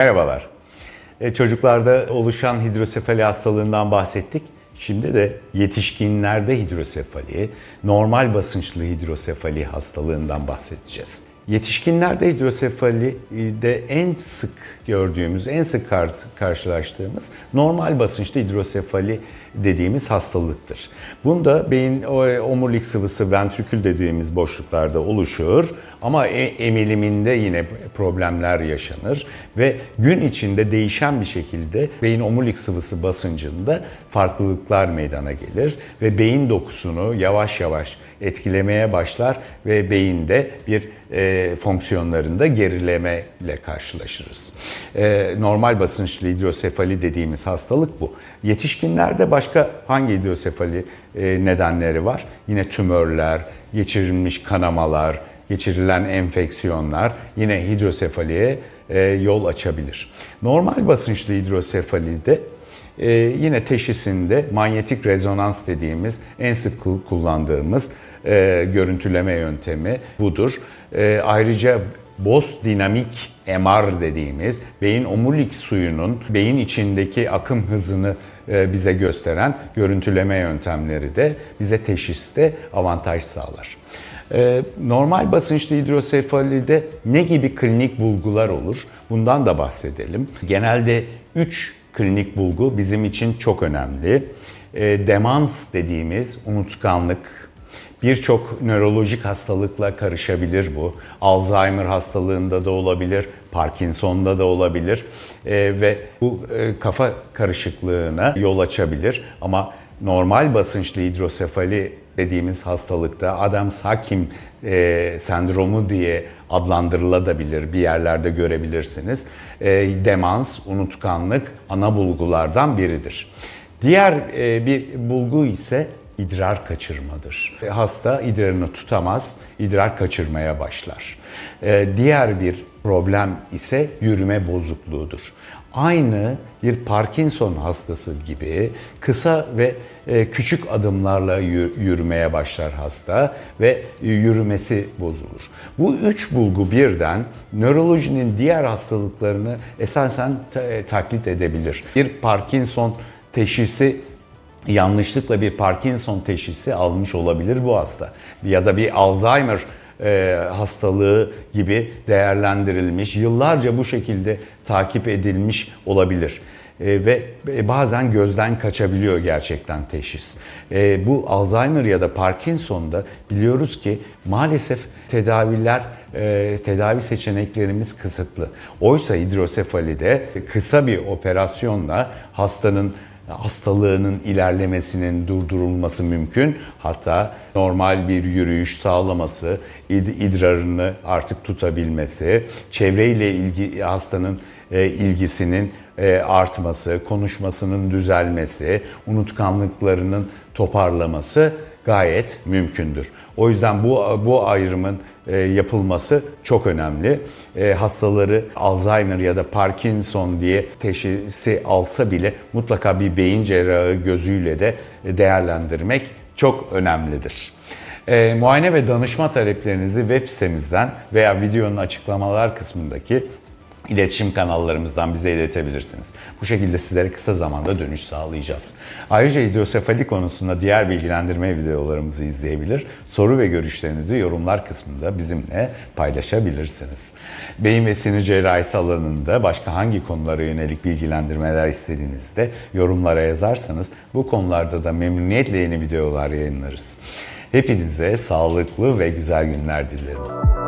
Merhabalar. E, Çocuklarda oluşan hidrosefali hastalığından bahsettik. Şimdi de yetişkinlerde hidrosefali, normal basınçlı hidrosefali hastalığından bahsedeceğiz. Yetişkinlerde hidrosefali de en sık gördüğümüz, en sık kar- karşılaştığımız normal basınçlı hidrosefali dediğimiz hastalıktır. Bunda beyin omurilik sıvısı ventrikül dediğimiz boşluklarda oluşur ama e- emiliminde yine problemler yaşanır ve gün içinde değişen bir şekilde beyin omurilik sıvısı basıncında farklılıklar meydana gelir ve beyin dokusunu yavaş yavaş etkilemeye başlar ve beyinde bir e, fonksiyonlarında gerileme ile karşılaşırız. E, normal basınçlı hidrosefali dediğimiz hastalık bu. Yetişkinlerde başka hangi hidrosefali e, nedenleri var? Yine tümörler, geçirilmiş kanamalar, geçirilen enfeksiyonlar yine hidrosefaliye e, yol açabilir. Normal basınçlı hidrosefalide e, yine teşhisinde manyetik rezonans dediğimiz en sık kul- kullandığımız e, görüntüleme yöntemi budur. E, ayrıca Bos dinamik MR dediğimiz beyin omurilik suyunun beyin içindeki akım hızını e, bize gösteren görüntüleme yöntemleri de bize teşhiste avantaj sağlar. Ee, Normal basınçlı hidrosefalide ne gibi klinik bulgular olur? Bundan da bahsedelim. Genelde 3 klinik bulgu bizim için çok önemli. Ee, Demans dediğimiz unutkanlık, Birçok nörolojik hastalıkla karışabilir bu. Alzheimer hastalığında da olabilir, Parkinson'da da olabilir Ee, ve bu e, kafa karışıklığına yol açabilir. Ama normal basınçlı hidrosefali dediğimiz hastalıkta Adams-Hakim e, sendromu diye adlandırılabilir. Bir yerlerde görebilirsiniz. E, demans, unutkanlık ana bulgulardan biridir. Diğer e, bir bulgu ise idrar kaçırmadır. E, Hasta idrarını tutamaz, idrar kaçırmaya başlar. E, Diğer bir problem ise yürüme bozukluğudur. Aynı bir Parkinson hastası gibi kısa ve e, küçük adımlarla yü- yürümeye başlar hasta ve yürümesi bozulur. Bu üç bulgu birden nörolojinin diğer hastalıklarını esasen ta- taklit edebilir. Bir Parkinson teşhisi yanlışlıkla bir Parkinson teşhisi almış olabilir bu hasta. Ya da bir Alzheimer e, hastalığı gibi değerlendirilmiş, yıllarca bu şekilde takip edilmiş olabilir. E, ve e, bazen gözden kaçabiliyor gerçekten teşhis. E, bu Alzheimer ya da Parkinson'da biliyoruz ki maalesef tedaviler, e, tedavi seçeneklerimiz kısıtlı. Oysa hidrosefalide kısa bir operasyonla hastanın hastalığının ilerlemesinin durdurulması mümkün. Hatta normal bir yürüyüş sağlaması, id- idrarını artık tutabilmesi, çevreyle ilgi hastanın e, ilgisinin e, artması, konuşmasının düzelmesi, unutkanlıklarının toparlaması gayet mümkündür. O yüzden bu bu ayrımın e, yapılması çok önemli. E, hastaları Alzheimer ya da Parkinson diye teşhisi alsa bile mutlaka bir beyin cerrahı gözüyle de değerlendirmek çok önemlidir. E, muayene ve danışma taleplerinizi web sitemizden veya videonun açıklamalar kısmındaki iletişim kanallarımızdan bize iletebilirsiniz. Bu şekilde sizlere kısa zamanda dönüş sağlayacağız. Ayrıca hidrosefali konusunda diğer bilgilendirme videolarımızı izleyebilir, soru ve görüşlerinizi yorumlar kısmında bizimle paylaşabilirsiniz. Beyin ve sinir cerrahisi alanında başka hangi konulara yönelik bilgilendirmeler istediğinizde yorumlara yazarsanız bu konularda da memnuniyetle yeni videolar yayınlarız. Hepinize sağlıklı ve güzel günler dilerim.